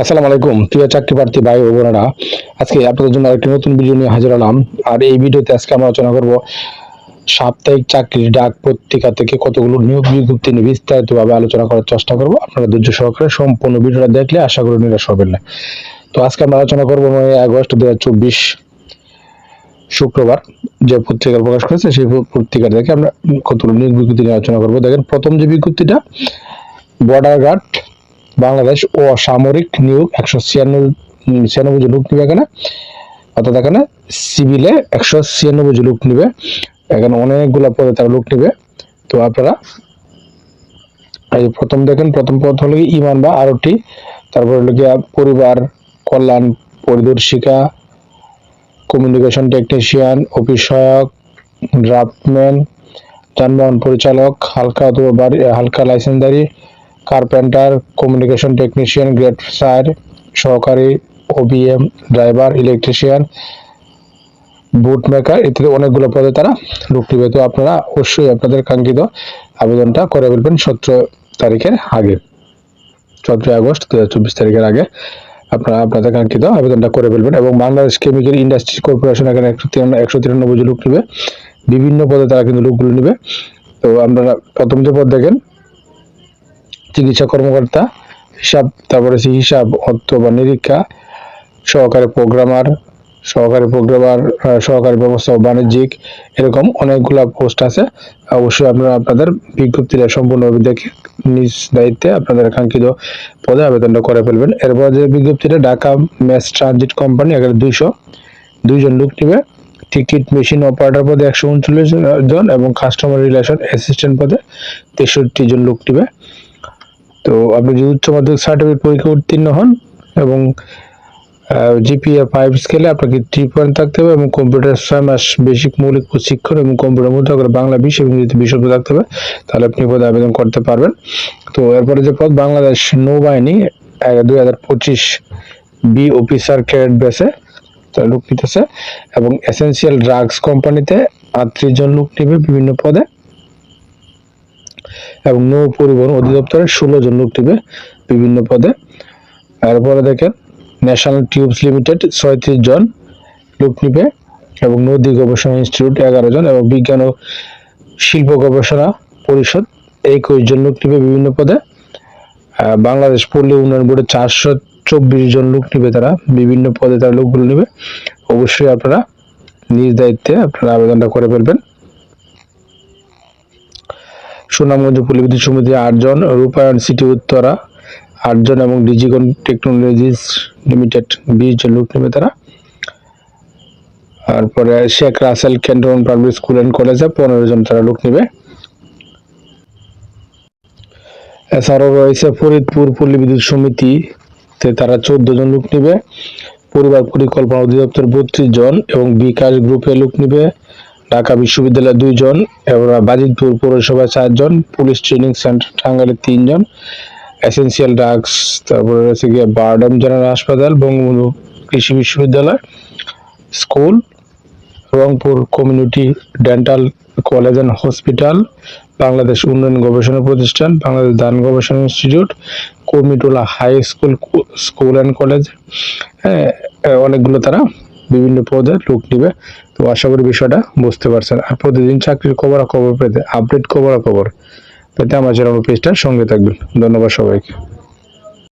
আসসালামু আলাইকুম। প্রিয় চাকরি প্রার্থী ভাই ও বোনেরা, আজকে আপনাদের জন্য একটি নতুন ভিডিও নিয়ে হাজির হলাম। আর এই ভিডিওতে আজকে আমরা আলোচনা করব সাপ্তাহিক চাকরির ডাক পত্রিকা থেকে কতগুলো নিয়োগ বিজ্ঞপ্তি নিয়ে বিস্তারিতভাবে আলোচনা করার চেষ্টা করব। আপনারা ধৈর্য সহকারে সম্পূর্ণ ভিডিওটা দেখলে আশা করি নিরাশ হবেন না। তো আজকে আমরা আলোচনা করব নয় আগস্ট দু হাজার চব্বিশ শুক্রবার যে পত্রিকা প্রকাশ করেছে, সেই পত্রিকা থেকে আমরা কতগুলো নিয়োগ বিজ্ঞপ্তি নিয়ে আলোচনা করব। দেখেন, প্রথম যে বিজ্ঞপ্তিটা, বর্ডার গার্ড বাংলাদেশ ও সামরিক নিয়োগ একশো ছিয়ানব্বই ছিয়ানব্বই জন লোক নিবে এখানে, অর্থাৎ এখানে সিভিলে একশো ছিয়ানব্বই জন লোক নিবে, এখানে অনেকগুলো পদে তারা লোক নিবে। তো আপনারা এই প্রথম দেখেন, প্রথম পদ হলো ইমান বা আরটি, তারপর হলো গিয়া পরিবার, কল্যাণ, পরিদর্শিকা কমিউনিকেশন টেকনিশিয়ান অফিস সহায়ক ড্রাফটম্যান যানবাহন পরিচালক, হালকা অথবা হালকা লাইসেন্সদারি carpenter communication technician grade fire সহকারী OBM driver electrician boot maker ইত্যাদি অনেকগুলো পদে তারা লোক নিবে তো আপনারা অবশ্যই আপনাদের কাঙ্ক্ষিত আবেদনটা করে ফেলবেন সতেরো তারিখের আগে। সতেরোই আগস্ট দু হাজার চব্বিশ তারিখের আগে আপনারা আপনাদের কাঙ্ক্ষিত আবেদনটা করে ফেলবেন এবং বাংলাদেশ কেমিক্যাল ইন্ডাস্ট্রি কর্পোরেশন এখানে একশো একশো তিরানব্বই লোক নিবে। বিভিন্ন পদে তারা কিন্তু লোকগুলো নিবে। তো আপনারা প্রথম যে পদ দেখেন চিকিৎসা কর্মকর্তা, হিসাব, তারপরে হচ্ছে হিসাব, অর্থ বা নিরীক্ষা, সহকারী প্রোগ্রামার সহকারী প্রোগ্রামার সহকারী ব্যবস্থা বাণিজ্যিক, এরকম অনেকগুলা পোস্ট আছে। অবশ্যই আপনারা আপনাদের বিজ্ঞপ্তিটা সম্পূর্ণভাবে দেখে নিজ দায়িত্বে আপনাদের কাঙ্ক্ষিত পদে আবেদনটা করে ফেলবেন। এরপর যে বিজ্ঞপ্তিটা, ঢাকা ম্যাস ট্রানজিট কোম্পানি এখানে দুইশো, দুইজন লোক নেবে। টিকিট মেশিন অপারেটর পদে একশো উনচল্লিশ জন এবং কাস্টমার রিলেশন অ্যাসিস্ট্যান্ট পদে তেষট্টি জন লোক নেবে। তো আপনি যদি উচ্চ মাধ্যমিক সার্টিফিকেট পরীক্ষা উত্তীর্ণ হন এবং জিপিএ ফাইভ স্কেলে আপনাকে থ্রি পয়েন্ট থাকতে হবে এবং কম্পিউটার ছয় মাস বেসিক মৌলিক প্রশিক্ষণ এবং কম্পিউটার মধ্যে করে বাংলা বিষ এবং ইংরেজিতে বিশদ থাকতে হবে, তাহলে আপনি পদে আবেদন করতে পারবেন। তো এরপরে যে পদ, বাংলাদেশ নৌবাহিনী দুই হাজার পঁচিশ বি অফিসার ক্যাডেট বেসে লোক নিতেছে এবং এসেন্সিয়াল ড্রাগস কোম্পানিতে আটত্রিশ জন লোক নেবে বিভিন্ন পদে। এবং নৌ পরিবহন অধিদপ্তরে ষোলো জন লোক নেবে বিভিন্ন পদে। এরপরে দেখেন ন্যাশনাল টিউবস লিমিটেড ছয়ত্রিশ জন লোক নিবে এবং নদী গবেষণা ইনস্টিটিউট এগারো জন এবং বিজ্ঞান ও শিল্প গবেষণা পরিষদ একুশ জন লোক নিবে বিভিন্ন পদে। বাংলাদেশ পল্লী উন্নয়ন বোর্ডে চারশো চব্বিশ জন লোক নিবে তারা, বিভিন্ন পদে তারা লোকগুলো নিবে। অবশ্যই আপনারা নিজ দায়িত্বে আপনারা আবেদনটা করে ফেলবেন। সুনামগঞ্জ পল্লী সমিতি আটজন, রূপায়ণ সিটি উত্তরা আটজন এবং ডিজিকন টেকনোলজিস লিমিটেড বিশ জন লোক নেবে তারা। তারপরে Sheikh Russel cantonment public school and কলেজে পনেরো জন তারা লোক নেবে। এছাড়াও রয়েছে ফরিদপুর পল্লী বিদ্যুৎ সমিতিতে তারা চোদ্দ জন লোক নেবে। পরিবার পরিকল্পনা অধিদপ্তর বত্রিশ জন এবং বিকাশ গ্রুপে লোক নেবে। ঢাকা বিশ্ববিদ্যালয়ে দুইজন এবং বাজিতপুর পৌরসভায় চারজন, পুলিশ ট্রেনিং সেন্টার টাঙ্গাইলে তিনজন এসেন্সিয়াল ড্রাগস, তারপরে রয়েছে গিয়ে বারডাম জেনারেল হাসপাতাল, বঙ্গবন্ধু কৃষি বিশ্ববিদ্যালয়, school, Rangpur community dental college and hospital, Bangladesh উন্নয়ন গবেষণা প্রতিষ্ঠান, বাংলাদেশ দান গবেষণা institute, Kurmitola high school school and college হ্যাঁ অনেকগুলো তারা বিভিন্ন পদে লোক নিবে। তো আশা করি বিষয়টা বুঝতে পারছেন। আর প্রতিদিন চাকরির খবর খবর পেতে আপডেট খবর খবর পেতে আমার চ্যানেল পেজটার সঙ্গে থাকবেন। ধন্যবাদ সবাইকে।